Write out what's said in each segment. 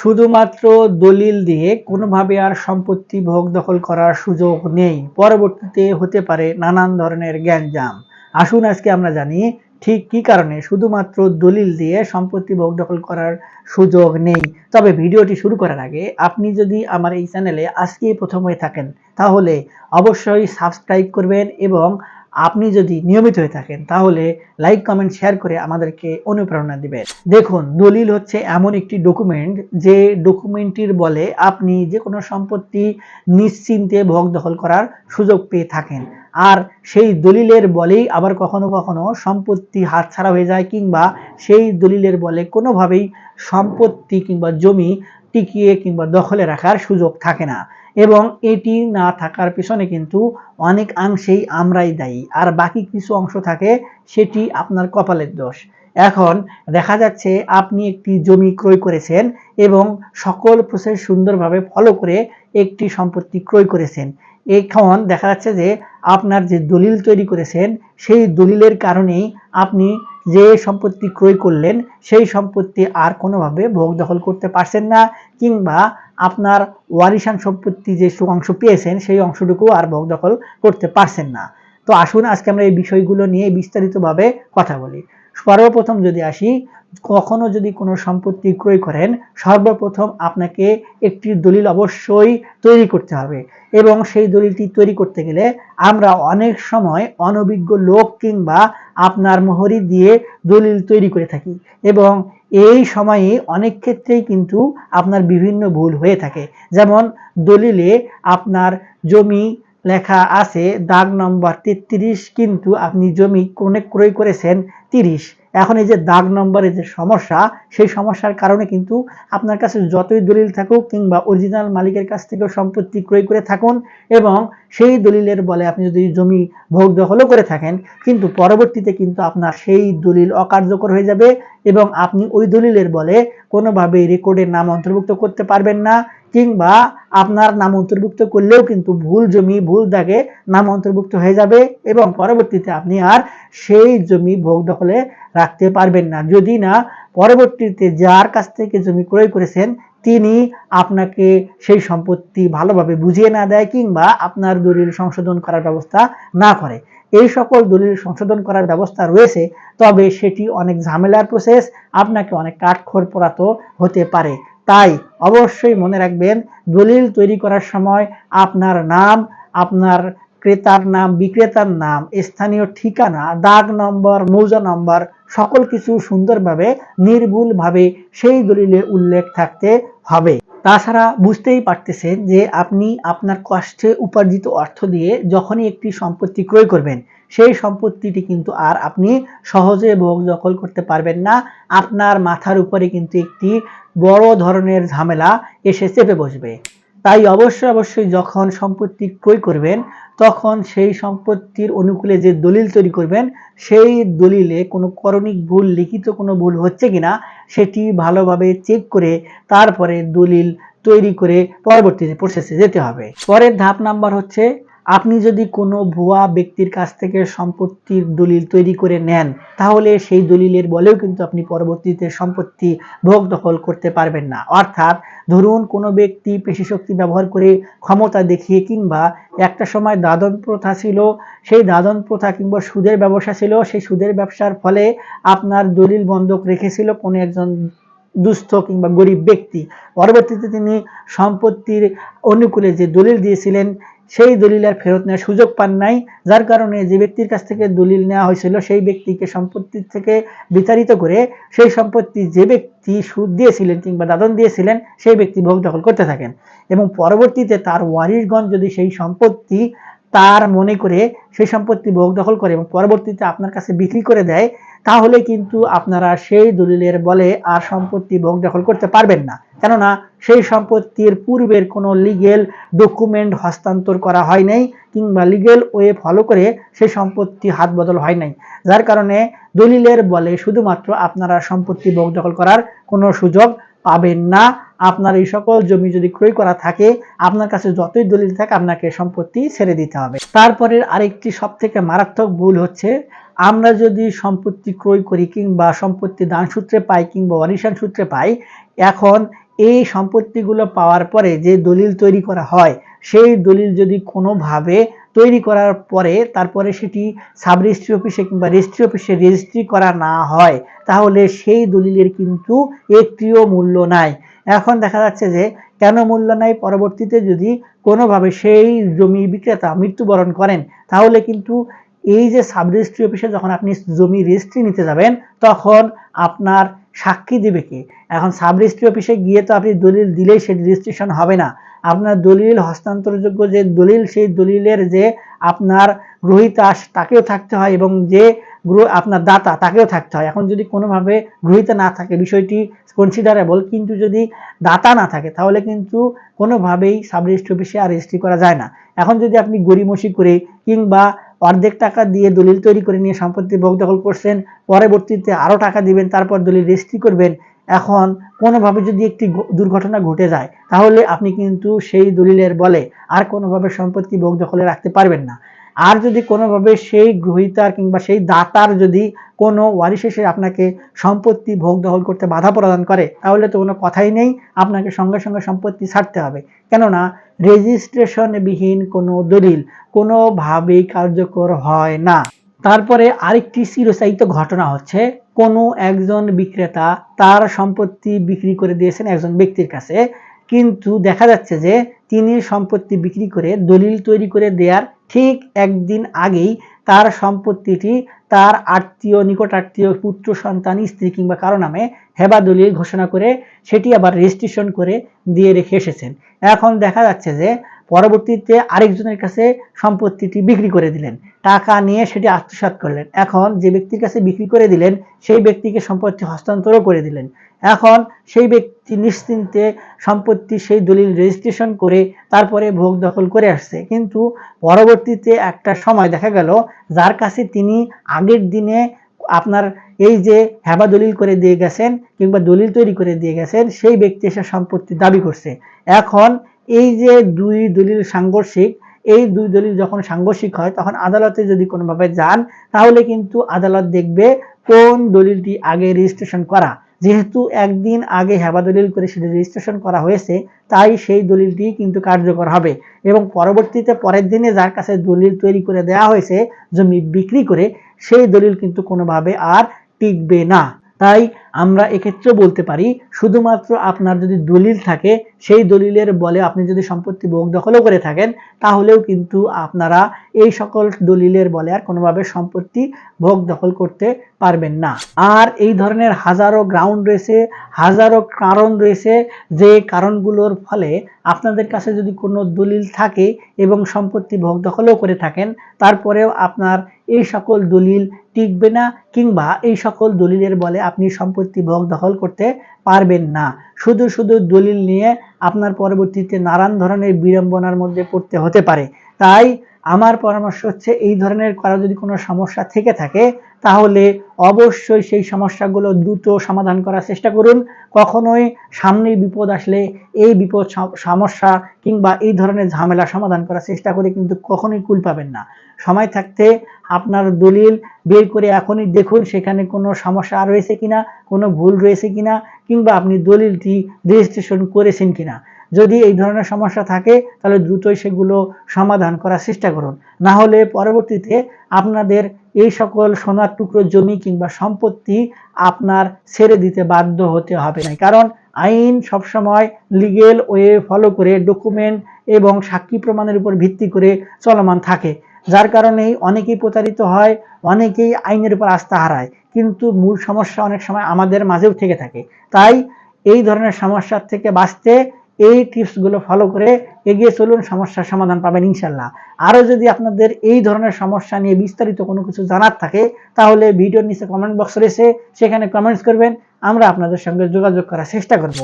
শুধুমাত্র দলিল দিয়ে কোনোভাবে আর সম্পত্তি ভোগ দখল করার সুযোগ নেই। পরবর্তীতে হতে পারে নানান ধরনের জ্ঞানজাম আসুন আজকে আমরা জানি ঠিক কি কারণে শুধুমাত্র দলিল দিয়ে সম্পত্তি ভোগ দখল করার সুযোগ নেই। তবে ভিডিওটি শুরু করার আগে আপনি যদি আমার এই চ্যানেলে আজকেই প্রথম হয়ে থাকেন, তাহলে অবশ্যই সাবস্ক্রাইব করবেন এবং আপনি যদি নিয়মিত হয়ে থাকেন, তাহলে লাইক কমেন্ট শেয়ার করে আমাদেরকে অনুপ্রেরণা দিবেন। দেখুন, দলিল হচ্ছে এমন একটি ডকুমেন্ট যে ডকুমেন্টটির বলে আপনি যে কোনো সম্পত্তি নিশ্চিন্তে ভোগ দখল করার সুযোগ পেয়ে থাকেন। আর সেই দলিলের বলেই আবার কখনো কখনো সম্পত্তি হাতছাড়া হয়ে যায় কিংবা সেই দলিলের বলে কোনোভাবেই সম্পত্তি কিংবা জমি টিকিয়ে কিংবা দখলে রাখার সুযোগ থাকে না। এবং এটি না থাকার পিছনে কিন্তু অনেক অংশেই আমরাই দায়ী। আর বাকি কিছু অংশ থাকে, সেটি আপনার কপালের দোষ। এখন দেখা যাচ্ছে আপনি একটি জমি ক্রয় করেছেন এবং সকল প্রসেস সুন্দরভাবে ফলো করে একটি সম্পত্তি ক্রয় করেছেন। এখন দেখা যাচ্ছে যে আপনার যে দলিল তৈরি করেছেন, সেই দলিলের কারণেই আপনি যে সম্পত্তি ক্রয় করলেন, সেই সম্পত্তি আর কোনোভাবে ভোগ দখল করতে পারছেন না কিংবা আপনার ওয়ারিশান সম্পত্তি যে অংশ পেয়েছেন, সেই অংশটুকু আর ভোগ দখল করতে পারছেন না। তো আসুন, আজকে আমরা এই বিষয়গুলো নিয়ে বিস্তারিতভাবে কথা বলি। সর্বপ্রথম যদি আসি, কখনো যদি কোনো সম্পত্তি ক্রয় করেন, সর্বপ্রথম আপনাকে একটি দলিল অবশ্যই তৈরি করতে হবে এবং সেই দলিলটি তৈরি করতে গেলে আমরা অনেক সময় অনভিজ্ঞ লোক কিংবা আপনার মোহরি দিয়ে দলিল তৈরি করে থাকি। এবং এই সময়ে অনেক ক্ষেত্রেই কিন্তু আপনার বিভিন্ন ভুল হয়ে থাকে। যেমন দলিলে আপনার জমি লেখা আছে, দাগ নম্বর তেত্রিশ কিন্তু আপনি জমি কোনে ক্রয় করেছেন তিরিশ। এখন এই যে দাগ নম্বরের যে সমস্যা, সেই সমস্যার কারণে কিন্তু আপনার কাছে যতই দলিল থাকুক কিংবা অরিজিনাল মালিকের কাছ থেকেও সম্পত্তি ক্রয় করে থাকুন এবং সেই দলিলের বলে আপনি যদি জমি ভোগ দখলও করে থাকেন, কিন্তু পরবর্তীতে কিন্তু আপনার সেই দলিল অকার্যকর হয়ে যাবে এবং আপনি ওই দলিলের বলে কোনোভাবে রেকর্ডের নাম অন্তর্ভুক্ত করতে পারবেন না কিংবা আপনার নাম অন্তর্ভুক্ত করলেও কিন্তু ভুল জমি, ভুল দাগে নাম অন্তর্ভুক্ত হয়ে যাবে এবং পরবর্তীতে আপনি আর সেই জমি ভোগ দখলে রাখতে পারবেন না। যদি না, পরবর্তীতে যার কাছ থেকে জমি ক্রয় করেছেন, তিনি আপনাকে সেই সম্পত্তি ভালোভাবে বুঝিয়ে না দেয় কিংবা আপনার দলিল সংশোধন করার ব্যবস্থা না করে। এই সকল দলিল সংশোধন করার ব্যবস্থা রয়েছে, তবে সেটি অনেক ঝামেলার প্রসেস আপনাকে অনেক কাঠখড় পোড়াতো হতে পারে। তাই অবশ্যই মনে রাখবেন, দলিল তৈরি করার সময় আপনার নাম, আপনার ক্রেতার নাম, বিক্রেতার নাম, স্থানীয় ঠিকানা, দাগ নম্বর, মৌজা নম্বর, সকল কিছু সুন্দরভাবে, নির্ভুলভাবে সেই দলিলে উল্লেখ থাকতে হবে। তাছাড়া বুঝতেই পারতেছেন যে আপনি আপনার কষ্টে উপার্জিত অর্থ দিয়ে যখনই একটি সম্পত্তি ক্রয় করবেন, সেই সম্পত্তিটি কিন্তু আর আপনি সহজে ভোগ দখল করতে পারবেন না। আপনার মাথার উপরে কিন্তু একটি বড় ধরনের ঝামেলা এসে চেপে বসবে। তাই অবশ্যই অবশ্যই যখন সম্পত্তি ক্রয় করবেন, তখন সেই সম্পত্তির অনুকূলে যে দলিল তৈরি করবেন, সেই দলিলে কোনো করণিক ভুল, লিখিত কোনো ভুল হচ্ছে কিনা, সেটি ভালোভাবে চেক করে তারপরে দলিল তৈরি করে পরবর্তীতে প্রসেসে যেতে হবে। পরের ধাপ নাম্বার হচ্ছে আপনি যদি কোনো ভুয়া ব্যক্তির কাছ থেকে সম্পত্তির দলিল তৈরি করে নেন, তাহলে সেই দলিলের বলেও কিন্তু আপনি পরবর্তীতে সম্পত্তি ভোগ দখল করতে পারবেন না। অর্থাৎ ধরুন কোনো ব্যক্তি পেশি শক্তি ব্যবহার করে ক্ষমতা দেখিয়ে কিংবা একটা সময় দাদন প্রথা ছিল, সেই দাদন প্রথা কিংবা সুদের ব্যবসা ছিল, সেই সুদের ব্যবসার ফলে আপনার দলিল বন্ধক রেখেছিল কোনো একজন দুস্থ কিংবা গরিব ব্যক্তি। পরবর্তীতে তিনি সম্পত্তির অনুকূলে যে দলিল দিয়েছিলেন সেই দলিল আর ফেরত নেওয়ার সুযোগ পান নাই, যার কারণে যে ব্যক্তির কাছ থেকে দলিল নেওয়া হয়েছিল, সেই ব্যক্তিকে সম্পত্তির থেকে বিতাড়িত করে সেই সম্পত্তি যে ব্যক্তি সুদ দিয়েছিলেন কিংবা দাদন দিয়েছিলেন, সেই ব্যক্তি ভোগ দখল করতে থাকেন। এবং পরবর্তীতে তার ওয়ারিশগঞ্জ যদি সেই সম্পত্তি তার মনে করে সেই সম্পত্তি ভোগ দখল করে এবং পরবর্তীতে আপনার কাছে বিক্রি করে দেয় তাহলে কিন্তু আপনারা সেই দলিলের বলে আর সম্পত্তি ভোগ দখল করতে পারবেন না। কেননা সেই সম্পত্তির পূর্বের কোনো লিগেল ডকুমেন্ট হস্তান্তর করা হয় নাই কিংবা লিগেল ওয়ে ফলো করে সেই সম্পত্তি হাত বদল হয় নাই। যার কারণে দলিলের বলে শুধুমাত্র আপনারা সম্পত্তি ভোগ দখল করার কোনো সুযোগ পাবেন না। আপনার এই সকল জমি যদি ক্রয় করা থাকে, আপনার কাছে যতই দলিল থাকে, আপনাকে সম্পত্তি ছেড়ে দিতে হবে। তারপরে আরেকটি সব থেকে মারাত্মক ভুল হচ্ছে আমরা যদি সম্পত্তি ক্রয় করি কিংবা সম্পত্তি দান সূত্রে পাই কিংবা অনিশান সূত্রে পাই, এখন এই সম্পত্তিগুলো পাওয়ার পরে যে দলিল তৈরি করা হয়, সেই দলিল যদি কোনোভাবে তৈরি করার পরে তারপরে সেটি সাব রেজিস্ট্রি অফিসে কিংবা রেজিস্ট্রি অফিসে রেজিস্ট্রি করা না হয়, তাহলে সেই দলিলের কিন্তু একটিও মূল্য নাই। এখন দেখা যাচ্ছে যে কেন মূল্য নাই? পরবর্তীতে যদি কোনোভাবে সেই জমি বিক্রেতা মৃত্যুবরণ করেন, তাহলে কিন্তু এই যে সাব রেজিস্ট্রি অফিসে যখন আপনি জমি রেজিস্ট্রি নিতে যাবেন, তখন আপনার সাক্ষী দেবে কে? এখন সাব রেজিস্ট্রি অফিসে গিয়ে তো আপনি দলিল দিলেই সেটি রেজিস্ট্রেশন হবে না। আপনার দলিল হস্তান্তরযোগ্য যে দলিল, সেই দলিলের যে আপনার গ্রহিতা তাকেও থাকতে হয় এবং যে আপনার দাতা, তাকেও থাকতে হয়। এখন যদি কোনোভাবে গ্রহিতা না থাকে, বিষয়টি কনসিডারেবল কিন্তু যদি দাতা না থাকে, তাহলে কিন্তু কোনোভাবেই সাব রেজিস্ট্রি অফিসে আর রেজিস্ট্রি করা যায় না। এখন যদি আপনি গরিমসি করে কিংবা অর্ধেক টাকা দিয়ে দলিল তৈরি করে নিয়ে সম্পত্তি ভোগ দখল করছেন, পরবর্তীতে আরও টাকা দিবেন, তারপর দলিল রেজিস্ট্রি করবেন। এখন কোনোভাবে যদি একটি দুর্ঘটনা ঘটে যায়, তাহলে আপনি কিন্তু সেই দলিলের বলে আর কোনোভাবে সম্পত্তি ভোগ দখলে রাখতে পারবেন না। আর যদি কোনোভাবে সেই গ্রহিতার কিংবা সেই দাতার যদি কোনো ওয়ারিশ এসে আপনাকে সম্পত্তি ভোগ দখল করতে বাধা প্রদান করে, তাহলে তো কোনো কথাই নেই, আপনাকে সঙ্গে সঙ্গে সম্পত্তি ছাড়তে হবে। কেননা রেজিস্ট্রেশনবিহীন কোনো দলিল কোনোভাবেই কার্যকর হয় না। তারপরে আরেকটি চিরস্থায়িত ঘটনা হচ্ছে, কোনো একজন বিক্রেতা তার সম্পত্তি বিক্রি করে দিয়েছেন একজন ব্যক্তির কাছে, কিন্তু দেখা যাচ্ছে যে তিনি সম্পত্তি বিক্রি করে দলিল তৈরি করে দেওয়ার ঠিক একদিন আগেই তার সম্পত্তিটি তার আত্মীয় নিকট আত্মীয় পুত্র, সন্তান, স্ত্রী কিংবা কারও নামে হেবা দলিল ঘোষণা করে সেটি আবার রেজিস্ট্রেশন করে দিয়ে রেখে এসেছেন। এখন দেখা যাচ্ছে যে পরবর্তীতে আরেকজনের কাছে সম্পত্তিটি বিক্রি করে দিলেন। টাকা নিয়ে সেটি আত্মসাৎ করলেন। এখন যে ব্যক্তির কাছে বিক্রি করে দিলেন, সেই ব্যক্তিকে সম্পত্তি হস্তান্তরও করে দিলেন। এখন সেই ব্যক্তি নিশ্চিন্তে সম্পত্তি সেই দলিল রেজিস্ট্রেশন করে তারপরে ভোগ দখল করে আসছে। কিন্তু পরবর্তীতে একটা সময় দেখা গেল, যার কাছে তিনি আগের দিনে আপনার এই যে হেবা দলিল করে দিয়ে গেছেন কিংবা দলিল তৈরি করে দিয়ে গেছেন, সেই ব্যক্তি এসে সম্পত্তি দাবি করছে। এখন এই যে দুই দলিল সাংঘর্ষিক, এই দুই দলিল যখন সাংঘর্ষিক হয়, তখন আদালতে যদি কোনোভাবে যান, তাহলে কিন্তু আদালত দেখবে কোন দলিলটি আগে রেজিস্ট্রেশন করা। যেহেতু একদিন আগে হেবা দলিল করে সেটি রেজিস্ট্রেশন করা হয়েছে, তাই সেই দলিলটি কিন্তু কার্যকর হবে। এবং পরবর্তীতে পরের দিনে যার কাছে দলিল তৈরি করে দেওয়া হয়েছে, জমি বিক্রি করে, সেই দলিল কিন্তু কোনোভাবে আর টিকবে না। তাই আমরা এক্ষেত্রে বলতে পারি, শুধুমাত্র আপনার যদি দলিল থাকে, সেই দলিলের বলে আপনি যদি সম্পত্তি ভোগ দখলও করে থাকেন, তাহলেও কিন্তু আপনারা এই সকল দলিলের বলে আর কোনোভাবে সম্পত্তি ভোগ দখল করতে পারবেন না। আর এই ধরনের হাজারো গ্রাউন্ড রয়েছে, হাজারো কারণ রয়েছে, যে কারণগুলোর ফলে আপনাদের কাছে যদি কোনো দলিল থাকে এবং সম্পত্তি ভোগ দখলও করে থাকেন, তারপরেও আপনার এই সকল দলিল টিকবে না, কিংবা এই সকল দলিলের বলে আপনি সম্পত্তি ভোগ দখল করতে পারবেন না। শুধু শুধু দলিল নিয়ে আপনার পরবর্তীতে নানান ধরনের বিড়ম্বনার মধ্যে পড়তে হতে পারে। তাই আমার পরামর্শ হচ্ছে, এই ধরনের করা যদি কোনো সমস্যা থেকে থাকে তাহলে অবশ্যই সেই সমস্যাগুলো দ্রুত সমাধান করার চেষ্টা করুন। কখনোই সামনে বিপদ আসলে এই বিপদ সমস্যা কিংবা এই ধরনের ঝামেলা সমাধান করার চেষ্টা করে কিন্তু কখনোই কুল পাবেন না। সময় থাকতে আপনার দলিল বের করে এখনই দেখুন সেখানে কোনো সমস্যা রয়েছে কিনা, কোনো ভুল রয়েছে কিনা কিংবা আপনি দলিলটি রেজিস্ট্রেশন করেছেন কিনা। যদি এই ধরনের সমস্যা থাকে, তাহলে দ্রুতই সেগুলো সমাধান করার চেষ্টা করুন। না হলে পরবর্তীতে আপনাদের এই সকল সোনার টুকরো জমি কিংবা সম্পত্তি আপনার ছেড়ে দিতে বাধ্য হতে হবে না কারণ আইন সবসময় লিগেল ওয়ে ফলো করে ডকুমেন্ট এবং সাক্ষী প্রমাণের উপর ভিত্তি করে চলমান থাকে। যার কারণেই অনেকেই প্রতারিত হয়, অনেকেই আইনের উপর আস্থা হারায়। কিন্তু মূল সমস্যা অনেক সময় আমাদের মাঝেও থেকে থাকে। তাই এই ধরনের সমস্যার থেকে বাঁচতে এই টিপসগুলো ফলো করে এগিয়ে চলুন, সমস্যার সমাধান পাবেন ইনশাল্লাহ। আরও যদি আপনাদের এই ধরনের সমস্যা নিয়ে বিস্তারিত কোনো কিছু জানার থাকে, তাহলে ভিডিওর নিচে কমেন্ট বক্স রয়েছে, সেখানে কমেন্টস করবেন, আমরা আপনাদের সঙ্গে যোগাযোগ করার চেষ্টা করব।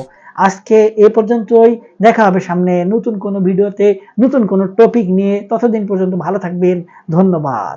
আজকে এ পর্যন্তই, দেখা হবে সামনে নতুন কোনো ভিডিওতে, নতুন কোনো টপিক নিয়ে। ততদিন পর্যন্ত ভালো থাকবেন, ধন্যবাদ।